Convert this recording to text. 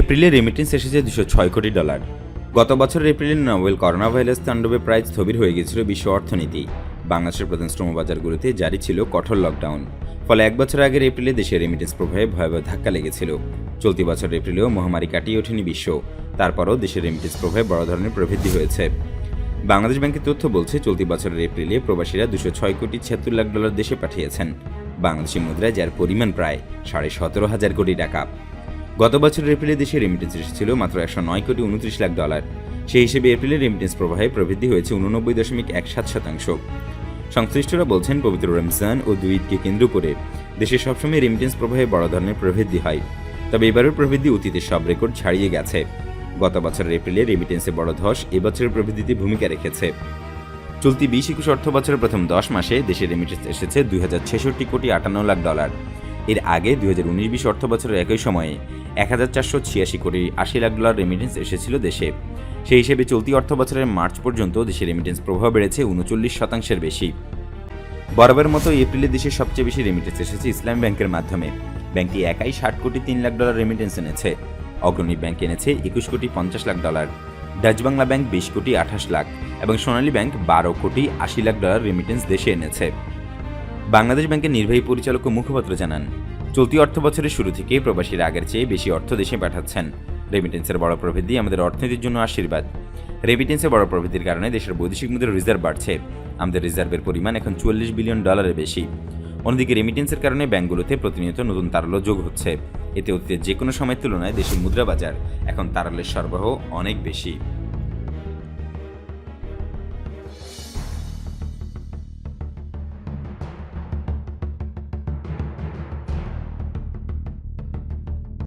এপ্রিলে রেমিটেন্স এসেছে দুশো ছয় কোটি ডলার। গত বছরের এপ্রিলে নোবেল করোনা ভাইরাস তাণ্ডবে প্রায় স্থবির হয়ে গিয়েছিল বিশ্ব অর্থনীতি। বাংলাদেশের প্রধান শ্রম শ্রমবাজারগুলোতে জারি ছিল কঠোর লকডাউন ফলে এক বছর আগের এপ্রিলে দেশের রেমিটেন্স প্রবাহে ভয়াবহ ধাক্কা লেগেছিল। চলতি বছর এপ্রিলেও মহামারী কাটিয়ে ওঠেনি বিশ্ব। তারপরও দেশের রেমিটেন্স প্রবাহে বড় ধরনের প্রবৃদ্ধি হয়েছে। বাংলাদেশ ব্যাংকের তথ্য বলছে, চলতি বছরের এপ্রিলে প্রবাসীরা দুশো ছয় কোটি ছিয়াত্তর লাখ ডলার দেশে পাঠিয়েছেন। বাংলাদেশি মুদ্রায় যার পরিমাণ প্রায় সাড়ে সতেরো হাজার কোটি টাকা। গত বছরের এপ্রিলে দেশে রেমিটেন্স এসেছিল মাত্র একশো নয় কোটি উনত্রিশ লাখ ডলার সেই হিসেবে এপ্রিলে রেমিটেন্স প্রবাহে প্রবৃদ্ধি হয়েছে উননব্বই দশমিক এক সাত শতাংশ। সংশ্লিষ্টরা বলছেন, পবিত্র রমজান ও দুই ঈদকে কেন্দ্র করে দেশে সবসময় রেমিটেন্স প্রবাহে বড় ধরনের প্রবৃদ্ধি হয়। তবে এবারের প্রবৃদ্ধি অতীতের সব রেকর্ড ছাড়িয়ে গেছে। গত বছরের এপ্রিলে রেমিটেন্সে বড় ধস এবছরের প্রবৃদ্ধিতে ভূমিকা রেখেছে। চলতি বিশ একুশ অর্থ বছরের প্রথম দশ মাসে দেশে রেমিটেন্স এসেছে দুই হাজার ছেষট্টি কোটি আটান্ন লাখ ডলার এর আগে দুই হাজার উনিশ বিশ অর্থ বছরের একই সময়ে এক হাজার চারশো ছিয়াশি কোটি আশি লাখ ডলার রেমিটেন্স এসেছিল দেশে। সেই হিসেবে চলতি অর্থ বছরের মার্চ পর্যন্ত দেশে রেমিটেন্স প্রভাব বেড়েছে উনচল্লিশ শতাংশের বেশি। বরাবরের মতো এপ্রিলে দেশের সবচেয়ে বেশি রেমিটেন্স এসেছে ইসলাম ব্যাংকের মাধ্যমে। ব্যাংকটি একাই ষাট কোটি তিন লাখ ডলার রেমিটেন্স এনেছে। অগ্রণী ব্যাংক এনেছে একুশ কোটি পঞ্চাশ lakh dollar. Dutch Bangla bank বিশ কোটি আঠাশ লাখ এবং সোনালী ব্যাংক বারো কোটি আশি লাখ ডলার রেমিটেন্স দেশে এনেছে। বাংলাদেশ ব্যাংকের নির্বাহী পরিচালক ও মুখপাত্র জানান, চলতি অর্থ বছরের শুরু থেকে প্রবাসীরা আগের চেয়ে বেশি অর্থ দেশে পাঠাচ্ছেন। রেমিটেন্সের বড় প্রবৃদ্ধি আমাদের অর্থনীতির জন্য আশীর্বাদ। রেমিটেন্সের বড় প্রবৃদ্ধির কারণে দেশের বৈদেশিক মুদ্রার রিজার্ভ বাড়ছে। আমাদের রিজার্ভের পরিমাণ এখন চুয়াল্লিশ বিলিয়ন ডলারের বেশি। অন্যদিকে রেমিটেন্সের কারণে ব্যাংকগুলোতে প্রতিনিয়ত নতুন তারল্য যোগ হচ্ছে। এতে অতীতের যে কোনো সময়ের তুলনায় দেশের মুদ্রা বাজার এখন তারল্যের সরবরাহ অনেক বেশি।